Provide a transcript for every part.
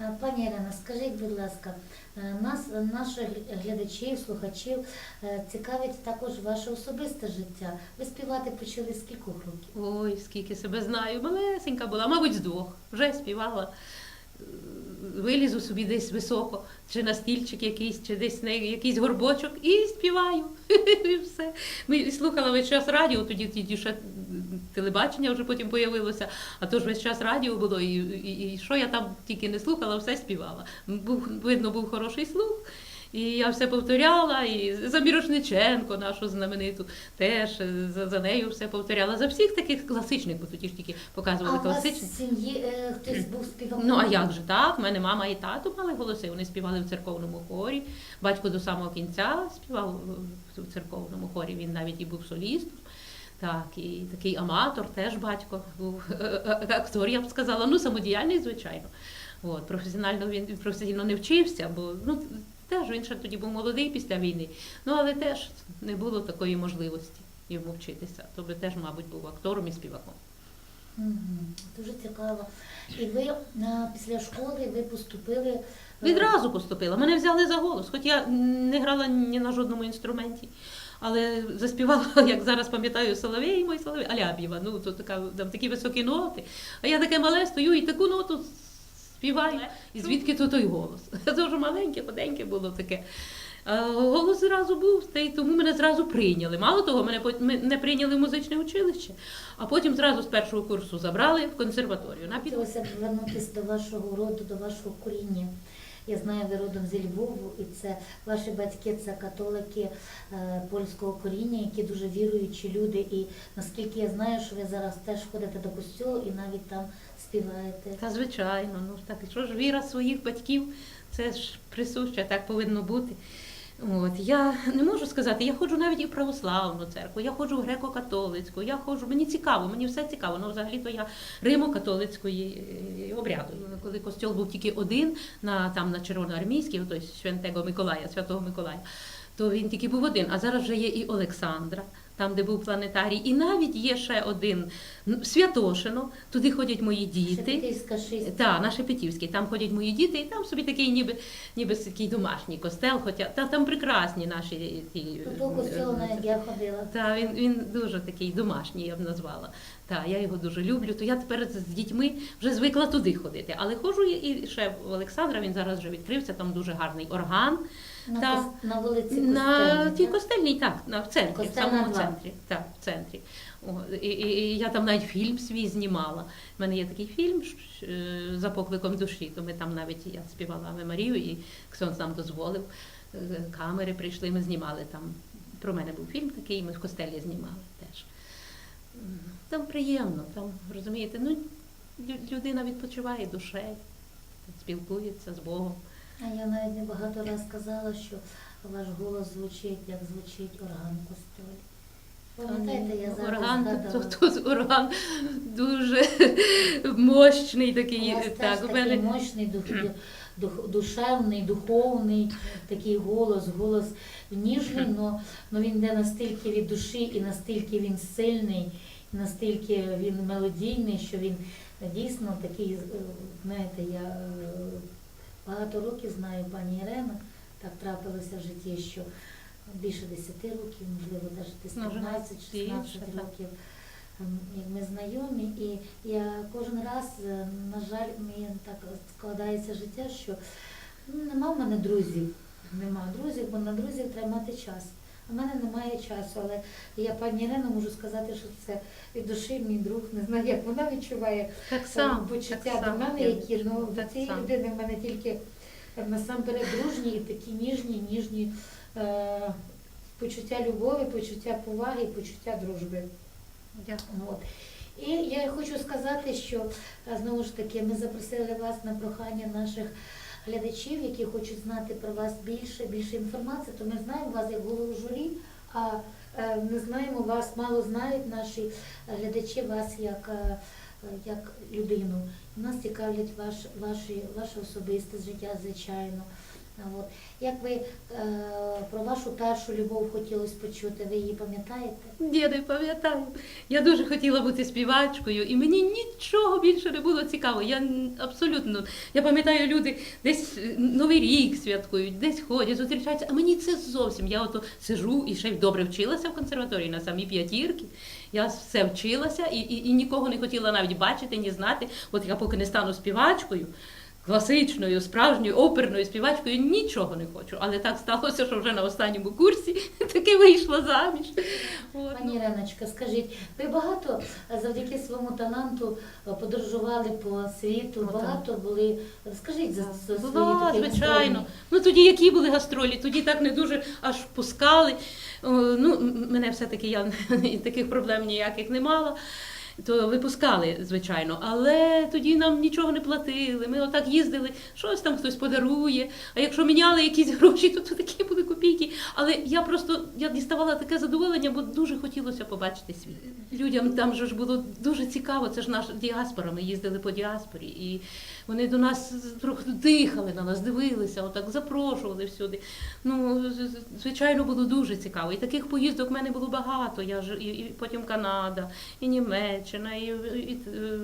Е, Пані Ірина, скажіть, будь ласка, е, нас, наших глядачів, слухачів е, цікавить також ваше особисте життя. Ви співати почали з років? Ой, скільки себе знаю. Малесенька була, мабуть, з двох. Вже співала. Вилізу собі десь високо, чи на стільчик якийсь, чи десь на якийсь горбочок, і співаю. І все. Ми слухала весь час радіо, тоді ще телебачення вже потім появилося, а то ж весь час радіо було, і, і, і що я там тільки не слухала, все співала. Був, видно, був хороший слух. І я все повторяла, і за Мірошниченко, нашу знамениту, теж е, за, за нею все повторяла. За всіх таких класичних, бо тоді ж тільки А показували у вас в сім'ї е, хтось був співаком? Ну а як же так? У мене мама і тато мали голоси. Вони співали в церковному хорі. Батько до самого кінця співав в- в церковному хорі. Він навіть і був солістом. Так, і такий аматор, теж батько був актор, я б сказала. Ну, самодіяльний, звичайно. От, професіонально він професійно не вчився, бо ну теж він ще тоді був молодий після війни. Ну але теж не було такої можливості йому вчитися. То би теж, мабуть, був актором і співаком. Мгм, Дуже цікаво. І ви е, після школи ви поступили е, Відразу поступила. Мене взяли за голос, хоч я не грала ні на жодному інструменті. Але заспівала, як зараз пам'ятаю, Соловей, мой Соловей, Аляб'єва. Ну, то така, там такі високі ноти. А я таке мале стою і таку ноту співаю. І звідки то той голос? Це дуже маленьке, худеньке було таке. Голос зразу був, та й тому мене зразу прийняли. Мало того, мене мене прийняли в музичне училище, а потім зразу з першого курсу забрали в консерваторію. На під... Хотілося б вернутися до вашого роду, до вашого коріння. Я знаю, ви родом зі Львову, і це ваші батьки це католики е, польського коріння, які дуже віруючі люди. І наскільки я знаю, що ви зараз теж ходите до костюлу і навіть там співаєте. Та звичайно, ну так що ж віра своїх батьків, це ж присуща, так повинно бути. От я не можу сказати, я ходжу навіть і в православну церкву, я ходжу в греко-католицьку, я ходжу, мені цікаво, мені все цікаво. Ну, взагалі-то я римо-католицької е, обряду. Коли костьол був тільки один на там на Червоноармійській, той Святого Миколая, Святого Миколая, то він тільки був один. А зараз вже є і Олександра, там, де був планетарій, і навіть є ще один Святошино, туди ходять мої діти. Так, на Шепетівській, там ходять мої діти, і там собі такий ніби, ніби такий домашній костел, хоча та, там прекрасні наші ті. До того навіть я ходила. Та він, він дуже такий домашній, я б назвала. Та я його дуже люблю. То я тепер з дітьми вже звикла туди ходити. Але ходжу і ще в Олександра. Він зараз вже відкрився. Там дуже гарний орган. На, Та, кос- на вулиці На Костельній, тій костельній, так, на в центрі, в самому центрі. Так, в центрі. О, і, і, і я там навіть фільм свій знімала. У мене є такий фільм е, за покликом душі. То ми там навіть я співала Марію, і Ксьонс нам дозволив. Е, Камери прийшли, ми знімали там. Про мене був фільм такий, ми в костелі знімали теж. Там приємно, там розумієте, ну людина відпочиває душею, спілкується з Богом. А я навіть не багато раз казала, що ваш голос звучить, як звучить орган в. Пам'ятаєте, я зараз орган, то, то, орган дуже мощний такий. У вас так, теж у такий мощний, дух, дух, душевний, духовний такий голос, голос ніжний, але він йде настільки від душі і настільки він сильний, і настільки він мелодійний, що він дійсно такий, знаєте, я е, багато років знаю пані Ірена, так трапилося в житті, що більше 10 років, можливо, навіть десь 15-16 років ем, як ми знайомі, і я кожен раз, е, на жаль, мені так складається життя, що ну, нема в мене друзів. Нема друзів, бо на друзів треба мати час. В мене немає часу, але я пані Ірина можу сказати, що це від душі мій друг, не знаю, як вона відчуває так е, само. почуття так до мене, Я- які ну до цієї людини в мене тільки е, насамперед дружні і такі ніжні, ніжні е, почуття любові, почуття поваги почуття дружби. Дякую. От. І я хочу сказати, що е, знову ж таки ми запросили вас на прохання наших глядачів, які хочуть знати про вас більше, більше інформації, то ми знаємо вас як голову журі, а ми не знаємо вас, мало знають наші е, глядачі вас як, е, е, як людину. Нас цікавлять ваш, ваші, ваше особисте життя, звичайно. А От. Як ви е, про вашу першу любов хотілося почути, ви її пам'ятаєте? Ні, не пам'ятаю. Я дуже хотіла бути співачкою, і мені нічого більше не було цікаво. Я абсолютно я пам'ятаю, люди десь е, новий рік святкують, десь ходять, зустрічаються. А мені це зовсім. Я ото сижу і ще й добре вчилася в консерваторії на самі п'ятірки. Я все вчилася і, і, і нікого не хотіла навіть бачити, ні знати. От я поки не стану співачкою. Класичною, справжньою оперною співачкою нічого не хочу. Але так сталося, що вже на останньому курсі таки вийшла заміж. От, Пані Іриночка, скажіть, ви багато завдяки своєму таланту подорожували по світу, Ну, багато були. Розкажіть за, свої Була, такі звичайно. гастрольні. Ну тоді які були гастролі, тоді так не дуже аж пускали. О, Ну, мене все-таки я таких проблем ніяких не мала. То випускали, звичайно, але тоді нам нічого не платили. Ми отак їздили, щось там хтось подарує. А якщо міняли якісь гроші, то, то такі були копійки. Але я просто я діставала таке задоволення, бо дуже хотілося побачити світ. Людям там ж було дуже цікаво. Це ж наша діаспора. Ми їздили по діаспорі, і вони до нас трохи дихали на нас, дивилися, отак запрошували всюди. Ну, звичайно, було дуже цікаво. І таких поїздок в мене було багато. Я ж і, і потім Канада, і Німеччина, і, і, е,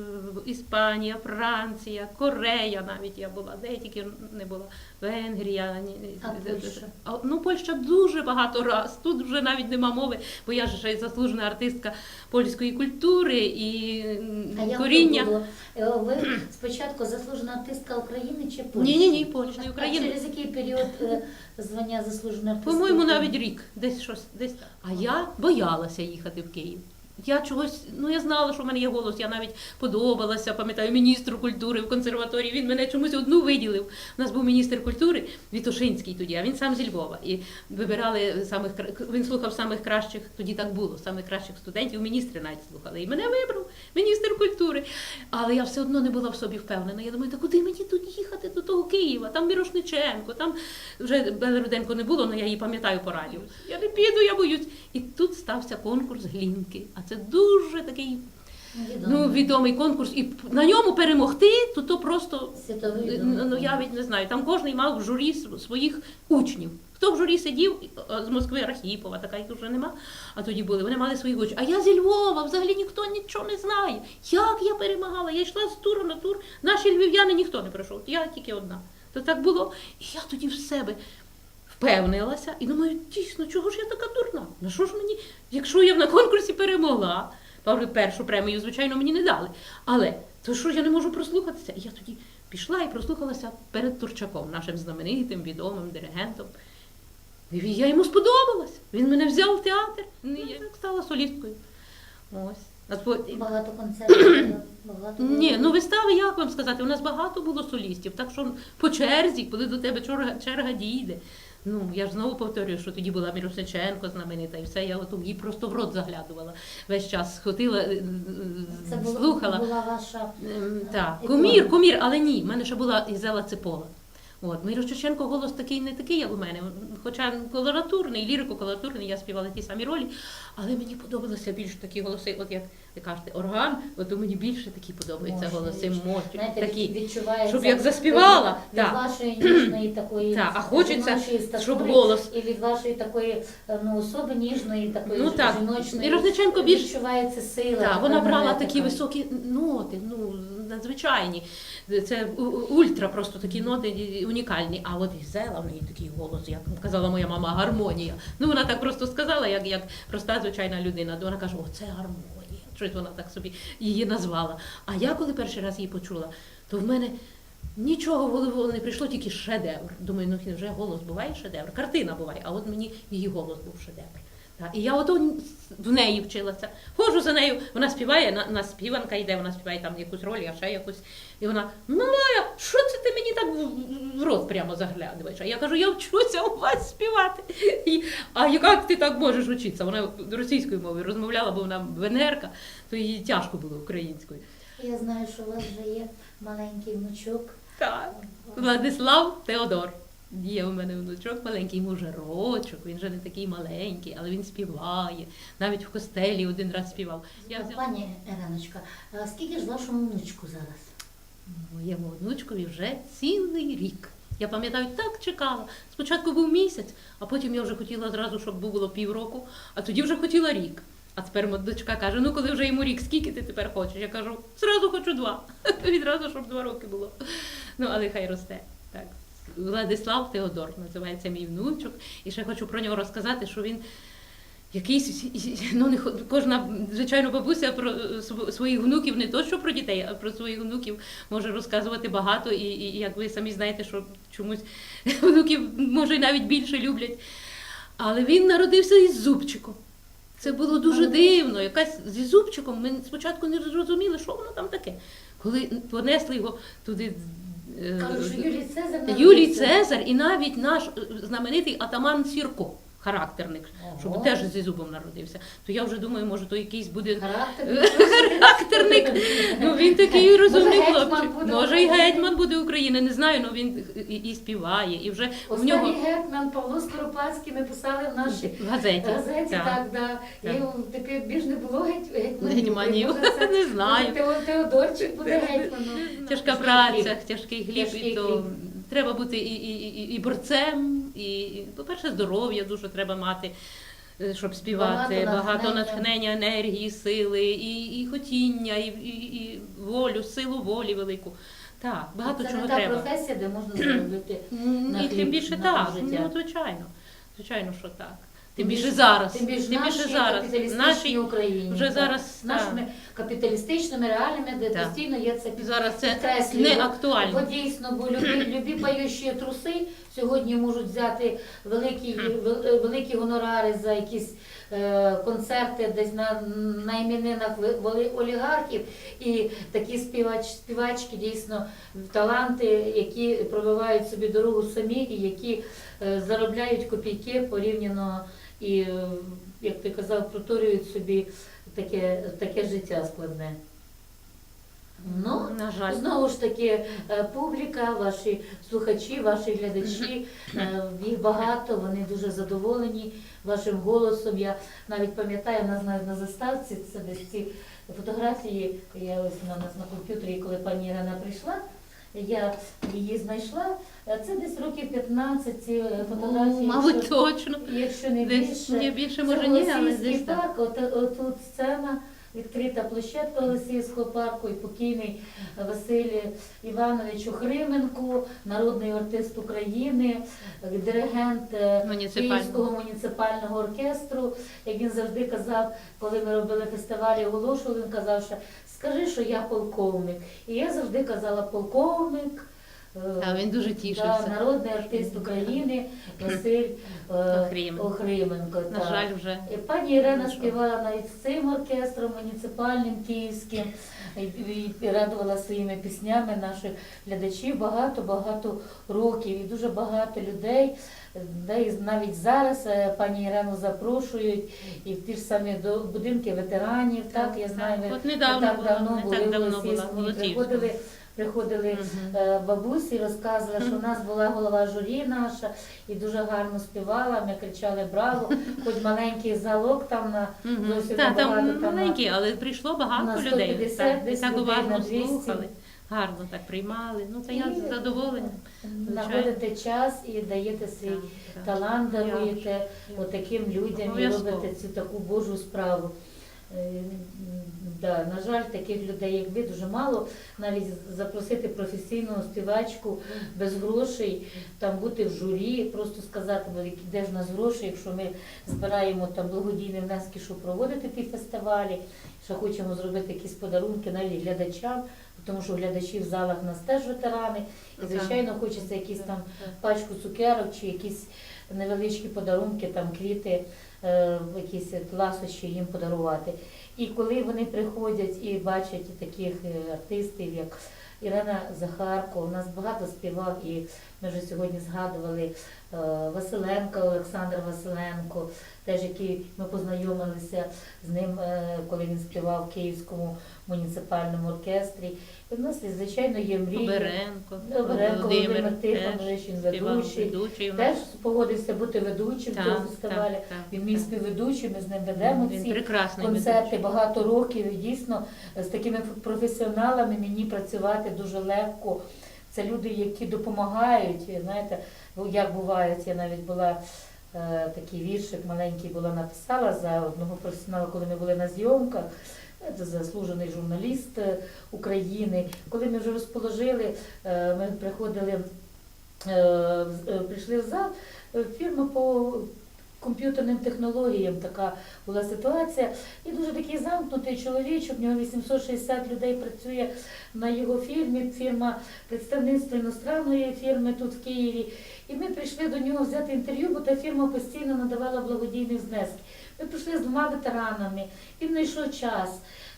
Іспанія, Франція, Корея навіть я була, де я тільки не була. Венгрія, ні- А Польща? А, ну, Польща дуже багато раз. Тут вже навіть нема мови, бо я ж ще заслужена артистка польської культури і А як коріння. це було? Е, Ви спочатку заслужена артистка України чи Польщі? Ні, ні, ні, Польща і А через який період е, звання заслужена артистка? По-моєму, навіть рік, десь щось, десь. А я боялася їхати в Київ. Я чогось, ну я знала, що в мене є голос. Я навіть подобалася, пам'ятаю, міністру культури в консерваторії. Він мене чомусь одну виділив. У нас був міністр культури Вітошинський тоді, а він сам зі Львова. І вибирали самих він слухав самих кращих, тоді так було, самих кращих студентів, міністри навіть слухали. І мене вибрав міністр культури. Але я все одно не була в собі впевнена. Я думаю, та куди мені тут їхати до того Києва? Там Мірошниченко, там вже Бели Руденко не було, але я її пам'ятаю по радіо. Я не піду, я боюсь. І тут стався конкурс Глінки. А це дуже такий Відомо. ну, відомий конкурс. І на ньому перемогти, то то просто Світовий ну, ну, я від не знаю. Там кожен мав в журі своїх учнів. Хто в журі сидів з Москви Рахіпова, така їх вже нема. А тоді були. Вони мали своїх учнів. А я зі Львова, взагалі ніхто нічого не знає. Як я перемагала? Я йшла з туру на тур. Наші львів'яни ніхто не пройшов. Я тільки одна. То так було. І я тоді в себе впевнилася і думаю, дійсно, чого ж я така дурна? На що ж мені, якщо я на конкурсі перемогла, правда, першу премію, звичайно, мені не дали. Але то що я не можу прослухатися? І я тоді пішла і прослухалася перед Турчаком, нашим знаменитим, відомим диригентом. І я йому сподобалась. Він мене взяв в театр. І я так стала солісткою. Ось. Багато концертів, багато ні, ну вистави, як вам сказати, у нас багато було солістів, так що по черзі, коли до тебе черга, черга дійде. Ну, я ж знову повторюю, що тоді була Мірошниченко знаменита, і все, я от їй просто в рот заглядувала. Весь час схотила, е, е, Це була, слухала. ваша Ем, Так, кумір, кумір, але ні, в мене ще була Ізела Цепола. От, Мирошченко голос такий не такий, як у мене, хоча колоратурний, лірико-колоратурний, я співала ті самі ролі, але мені подобалися більш такі голоси, от як ви кажете, орган, от у мені більше такі подобаються Мощні, голоси, мощні, знаєте, такі. щоб як заспівала, від, так. від вашої ніжної такої Так, а хочеться, статури щоб голос. і від вашої такої ну особи ніжної, такої Ну, так. жіночної І Розниченко більш- відчувається сила. Так, вона брала такі високі ноти, ну надзвичайні. Це ультра просто такі ноти унікальні. А от Ізела, в неї такий голос, як казала моя мама, гармонія. Ну вона так просто сказала, як, як проста звичайна людина. Вона каже, о, це гармонія. Щось вона так собі її назвала. А я коли перший раз її почула, то в мене. Нічого в голову не прийшло, тільки шедевр. Думаю, ну вже голос буває шедевр. Картина буває, а от мені її голос був шедевр. І я ото в неї вчилася. Ходжу за нею, вона співає, на, на співанка йде, вона співає там якусь роль, я ще якусь. І вона, мамая, що це ти мені так в- в рот прямо заглядуєш? А я кажу, я вчуся у вас співати. І, а як ти так можеш вчитися? Вона російською мовою розмовляла, бо вона венерка, то їй тяжко було українською. Я знаю, що у вас вже є маленький внучок. Так. Владислав Теодор. Є у мене внучок маленький, йому вже рочок, він вже не такий маленький, але він співає. Навіть в костелі один раз співав. Я взяла Пані Іриночка, а скільки ж вашому внучку зараз? моєму внучкові вже цілий рік. Я пам'ятаю, так чекала. Спочатку був місяць, а потім я вже хотіла зразу, щоб було півроку, а тоді вже хотіла рік. А тепер дочка каже: ну коли вже йому рік, скільки ти тепер хочеш? Я кажу, зразу хочу два. Відразу, щоб два роки було. Ну, але хай росте. Владислав Теодор називається мій внучок. І ще хочу про нього розказати, що він якийсь, ну не кожна, звичайно, бабуся про своїх внуків не то, що про дітей, а про своїх внуків може розказувати багато. І, і як ви самі знаєте, що чомусь внуків може навіть більше люблять. Але він народився із зубчиком. Це було дуже дивно. Якась зі зубчиком. Ми спочатку не зрозуміли, що воно там таке. Коли понесли його туди. Е, Кажуть, що Юлій Цезар Юлій. Цезар і навіть наш е, знаменитий атаман Сірко, характерник, Ого. щоб теж зі зубом народився. То я вже думаю, може, то якийсь буде Характер. характерник. Ну він такий розумний Може, хлопчик. Може, і гетьман буде України, не знаю, але він і, і співає, і вже в Останній нього гетьман Павло Скоропадський ми писали в нашій в газеті. газеті, так. так, да. Так. І таке більш не було геть- гетьманів. Гетьманів. Може, це- Не знаю. може, Тео- Теодорчик буде гетьманом. Тяжка праця, тяжкий хліб, Тяжкий і то хліб. Треба бути і, і, і, і борцем, і, і, по-перше, здоров'я дуже треба мати, е, щоб співати, Багато багато, натхнення. енергії, сили, і, і хотіння, і, і, і волю, силу волі велику. Так, багато Це чого не та треба. професія, де можна заробити. На І тим більше на так, життя. ну звичайно. Звичайно, що так. Тим Тим більше більше- зараз. Тим більше, нашій зараз. капіталістичній Нашій Україні. вже так. зараз, З нашими капіталістичними реаліями, де Так. постійно є це під- зараз це підкреслюю. не Бо актуально. дійсно, бо любі, любі поющі труси сьогодні можуть взяти великі, вел- великі гонорари за якісь е, концерти десь на, на іменинах ви- воли- олігархів. І такі співач, співачки дійсно таланти, які пробивають собі дорогу самі і які е, заробляють копійки порівняно і, е, як ти казав, проторюють собі таке, таке життя складне. Ну, На жаль. Знову ж таки, е, публіка, ваші слухачі, ваші глядачі, е, їх багато, вони дуже задоволені вашим голосом. Я навіть пам'ятаю, в нас навіть на заставці це десь ці фотографії, я ось на нас на комп'ютері, коли пані Ірина прийшла. Я її знайшла. Е, Це десь років 15 ці фотографії. фотографії. Мабуть, якщо- точно. Якщо не Десь більше. не більше, може ні, але десь так. так. от, от от сцена, відкрита площадка Голосіївського парку і покійний Василь Іванович Охрименко, народний артист України, диригент е, Київського муніципального оркестру. Як він завжди казав, коли ми робили фестивалі, оголошували, він казав, що скажи, що я полковник. І я завжди казала полковник. Е, А він дуже Да, тішився. народний артист України Василь е, Охрименко. Охрименко. На так. жаль, вже. І Пані Ірина Ну, співала навіть з цим оркестром муніципальним київським і, і, і радувала своїми піснями наших глядачів багато-багато років і дуже багато людей. Де і навіть зараз е, пані Ірину запрошують і в ті ж самі до будинки ветеранів. Так, я знаю, ви От недавно так була, давно не були так в давно була Голосіївському, в Голосіївському. приходили. Приходили е, бабусі, розказували, що в нас була голова журі наша і дуже гарно співала. Ми кричали браво, хоч маленький залог там на зовсім Та, там маленькі, але прийшло багато на людей. 150 Так, десь так уважно слухали. Гарно так приймали. Ну, це я задоволена. знаходите час і даєте свій Так, так. талант, даруєте отаким людям і робите цю таку Божу справу. Е, Да, на жаль, таких людей, як ви, дуже мало. Навіть запросити професійну співачку без грошей, там бути в журі, просто сказати, «Ну, які- де ж у нас гроші, якщо ми збираємо там благодійні внески, щоб проводити ті фестивалі, що хочемо зробити якісь подарунки навіть глядачам, тому що глядачі в залах у нас теж ветерани, і звичайно хочеться якісь там пачку цукерок чи якісь невеличкі подарунки, там квіти, якісь ласощі їм подарувати. І коли вони приходять і бачать таких е, артистів, як Ірина Захарко, у нас багато співав, і ми вже сьогодні згадували Василенко, Василенка, Олександр Василенко, теж який ми познайомилися з ним, е, коли він співав в Київському муніципальному оркестрі. І в нас, звичайно, є мрії. Оберенко, Оберенко Володимир Володимир Тихонович, він ведучий. ведучий Теж погодився бути ведучим Так, цього фестивалю. так, Він мій так. співведучий, ми з ним ведемо Він ці концерти ведучий. багато років. І дійсно з такими професіоналами мені працювати дуже легко. Це люди, які допомагають. Знаєте, ну, як буває, я навіть була такий віршик маленький була написала за одного професіонала, коли ми були на зйомках. Це заслужений журналіст е, України. Коли ми вже розположили, е, ми приходили, е, е, прийшли в зал, е, фірма по комп'ютерним технологіям така була ситуація. І дуже такий замкнутий чоловічок, в нього 860 людей працює на його фірмі, фірма представництво іностранної фірми тут в Києві. І ми прийшли до нього взяти інтерв'ю, бо та фірма постійно надавала благодійні внески. Ми прийшли з двома ветеранами, він знайшов час.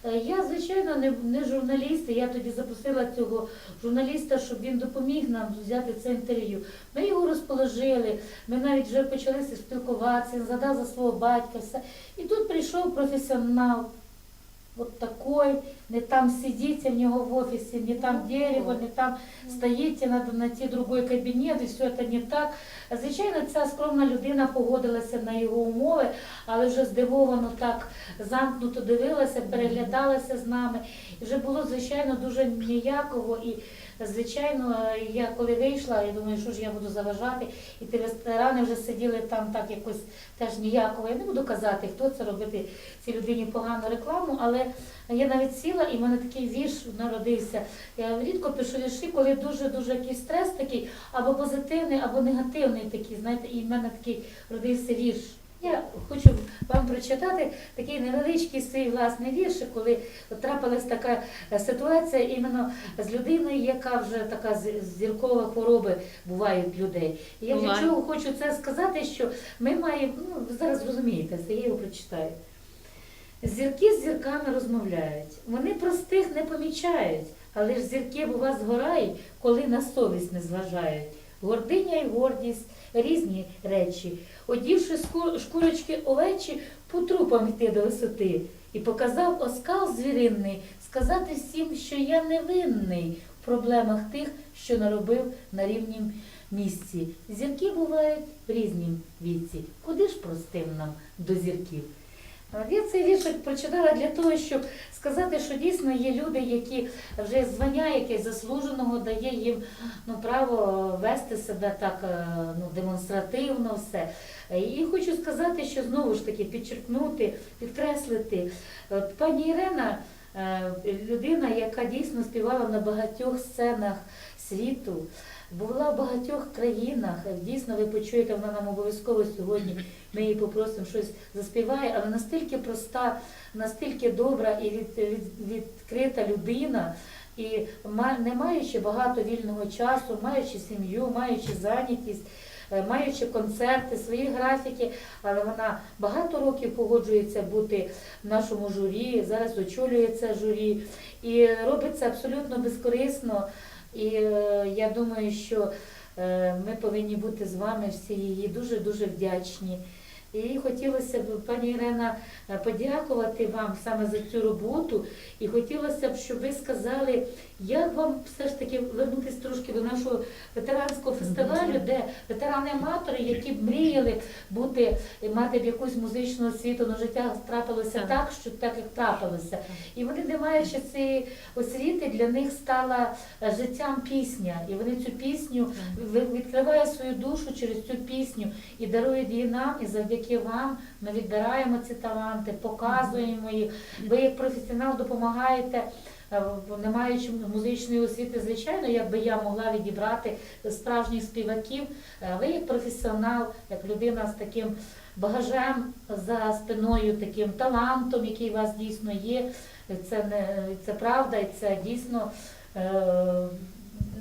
Е, Я, звичайно, не, не журналіст, і я тоді запросила цього журналіста, щоб він допоміг нам взяти це інтерв'ю. Ми його розположили, ми навіть вже почали спілкуватися, він згадав за свого батька, все. І тут прийшов професіонал, от такой, не там сидите в нього в офісі, не там дерево, не там стоїте, надо знайти другой кабінет, і все це не так. Звичайно, ця скромна людина погодилася на його умови, але вже здивовано так замкнуто дивилася, переглядалася з нами. І вже було, звичайно, дуже ніяково. І, звичайно, я коли вийшла, я думаю, що ж я буду заважати, і ті ресторани вже сиділи там так якось теж ніяково. Я не буду казати, хто це робити цій людині погану рекламу, але я навіть сіла і в мене такий вірш народився. Я рідко пишу вірші, коли дуже-дуже якийсь стрес такий, або позитивний, або негативний такий, знаєте, і в мене такий родився вірш. Я хочу вам прочитати такий невеличкий свій власний вірш, коли трапилась така е, ситуація іменно з людиною, яка вже така зіркова хвороби бувають в людей. І я для чого хочу це сказати, що ми маємо, ну зараз розумієте, це я його прочитаю. Зірки з зірками розмовляють. Вони простих не помічають, але ж зірки бува згорають, коли на совість не зважають. Гординя й гордість різні речі. Одівши шкурочки овечі, по трупам йти до висоти. І показав оскал звіринний, сказати всім, що я невинний в проблемах тих, що наробив на рівнім місці. Зірки бувають в різнім віці. Куди ж простим нам до зірків? Я цей віршик прочитала для того, щоб сказати, що дійсно є люди, які вже звання якесь заслуженого дає їм ну, право вести себе так е, ну, демонстративно все. І хочу сказати, що знову ж таки підчеркнути, підкреслити. Пані Ірена людина, яка дійсно співала на багатьох сценах світу, була в багатьох країнах. Дійсно, ви почуєте, вона нам обов'язково сьогодні. Ми її попросимо щось заспіває, але настільки проста, настільки добра і від, від, відкрита людина. І не маючи багато вільного часу, маючи сім'ю, маючи зайнятість, е, маючи концерти, свої графіки, але вона багато років погоджується бути в нашому журі, зараз очолює це журі і робиться абсолютно безкорисно. І е, я думаю, що е, ми повинні бути з вами всі її дуже-дуже вдячні. І хотілося б, пані Ірена, подякувати вам саме за цю роботу. І хотілося б, щоб ви сказали, як вам все ж таки вернутися трошки до нашого ветеранського фестивалю, де ветерани-аматори, які б мріяли бути, мати б якусь музичну освіту, але життя трапилося Так. так, що так як трапилося. І вони, не маючи цієї освіти, для них стала е, життям пісня. І вони цю пісню відкривають свою душу через цю пісню і дарують її нам. І завдяки вам ми відбираємо ці таланти, показуємо їх. Ви як професіонал допомагаєте. е, Не маючи музичної освіти, звичайно, якби я могла відібрати справжніх співаків. Е, Ви як професіонал, як людина з таким багажем за спиною, таким талантом, який у вас дійсно є. Це не це правда, і це дійсно е,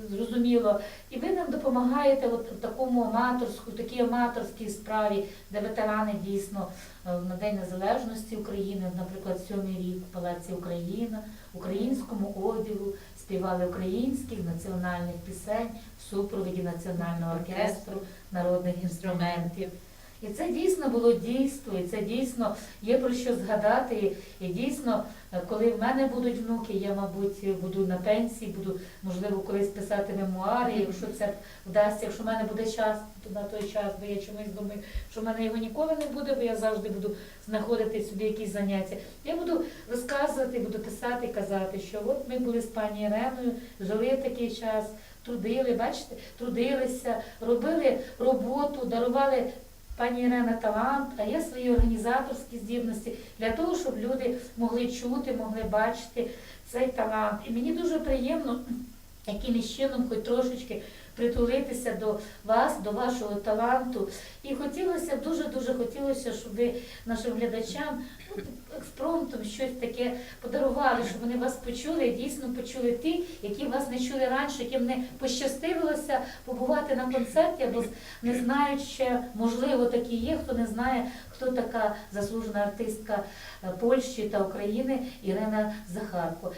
зрозуміло. І ви нам допомагаєте от в такому аматорську, такій аматорській справі, де ветерани дійсно е, на День Незалежності України, наприклад, сьомий рік в Палаці Україна, українському одягу співали українських національних пісень в супроводі національного оркестру народних інструментів. І це дійсно було дійство, і це дійсно є про що згадати. І, дійсно, е, коли в мене будуть внуки, я, мабуть, буду на пенсії, буду, можливо, колись писати мемуари, якщо це вдасться, якщо в мене буде час на той час, бо я чомусь думаю, що в мене його ніколи не буде, бо я завжди буду знаходити собі якісь заняття. Я буду розказувати, буду писати, казати, що от ми були з пані Іреною, жили такий час, трудили, бачите, трудилися, робили роботу, дарували пані Ірена талант, а є свої організаторські здібності для того, щоб люди могли чути, могли бачити цей талант. І мені дуже приємно якимось чином, хоч трошечки притулитися до вас, до вашого таланту. І хотілося б, дуже-дуже хотілося, щоб ви нашим глядачам ну, експромтом щось таке подарували, щоб вони вас почули, дійсно почули ті, які вас не чули раніше, яким не пощастилося побувати на концерті, або не знають ще, можливо, такі є, хто не знає, хто така заслужена артистка е, Польщі та України Ірина Захарко.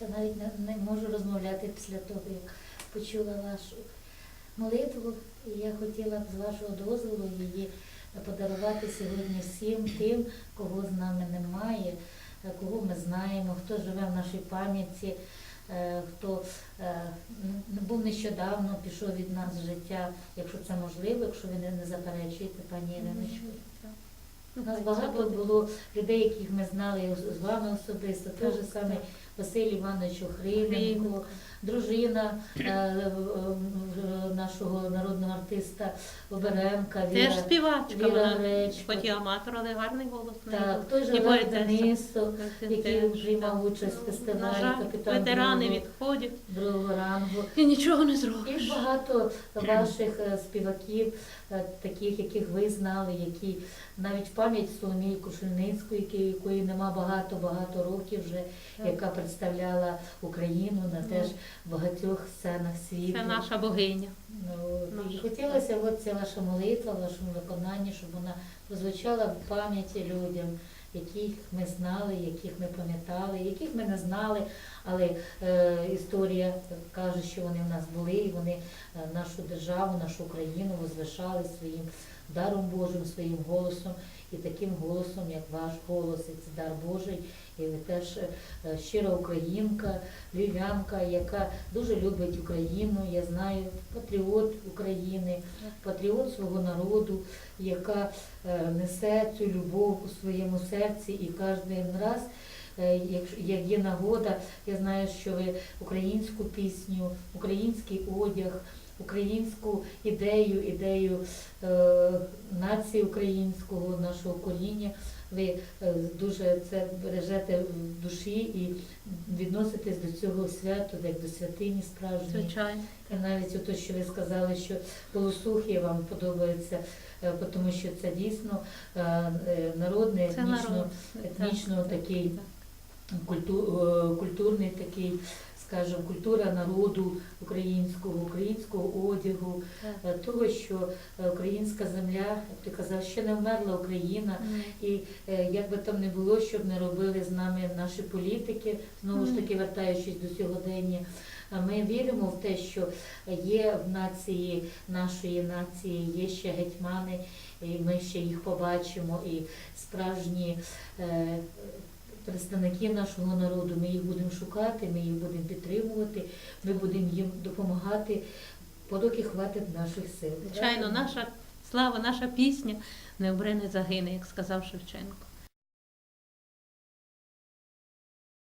Бачите, навіть не, не можу розмовляти після того, як почула вашу молитву. І я хотіла б з вашого дозволу її подарувати сьогодні всім тим, кого з нами немає, кого ми знаємо, хто живе в нашій пам'яті, е, хто е, був нещодавно, пішов від нас з життя, якщо це можливо, якщо ви не, заперечуєте, пані Іриночко. У нас багато було людей, яких ми знали з- вами особисто. Той же самий Василь Іванович Охрименко, дружина е, е, е, нашого народного артиста Оберемка, Теж Віра, співачка, Віра вона Гречко. хоч і аматор, але гарний голос. Так, той же Олег. Денисов, який приймав участь в На фестивалі жаль, «Капітан ветерани відходять другого рангу. і нічого не І багато ваших співаків, таких, яких ви знали, які навіть пам'ять Соломії Кушельницької, якої нема багато-багато років вже, яка представляла Україну на теж багатьох сценах світу. Це наша богиня. Ну, і хотілося, от ця ваша молитва в вашому виконанні, щоб вона прозвучала в пам'яті людям, яких ми знали, яких ми пам'ятали, яких ми не знали, але е, історія каже, що вони в нас були, і вони е, нашу державу, нашу Україну возвишали своїм даром Божим, своїм голосом, і таким голосом, як ваш голос, і це дар Божий. І ви теж е, щира українка, львів'янка, яка дуже любить Україну. Я знаю, патріот України, патріот свого народу, яка е, несе цю любов у своєму серці і кожен раз. е, як є нагода, я знаю, що ви українську пісню, український одяг, українську ідею, ідею е, нації українського, нашого коріння, ви е, дуже це бережете в душі і відноситесь до цього святу, як до святині справжньої. Звичайно. І навіть ото, що ви сказали, що голосухи вам подобаються, е, тому що це дійсно народний, етнічно, етнічно Так, такий культурний такий, скажімо, культура народу українського, українського одягу, е, того, що е, українська земля, як ти казав, ще не вмерла Україна. І е, як би там не було, щоб не робили з нами наші політики, знову ж таки вертаючись до сьогодення, ми віримо в те, що є в нації нашої нації, є ще гетьмани, і ми ще їх побачимо, і справжні представники нашого народу. Ми їх будемо шукати, ми їх будемо підтримувати, ми будемо їм допомагати, подоки хватить наших сил. Звичайно, наша слава, наша пісня не обрене, загине, як сказав Шевченко.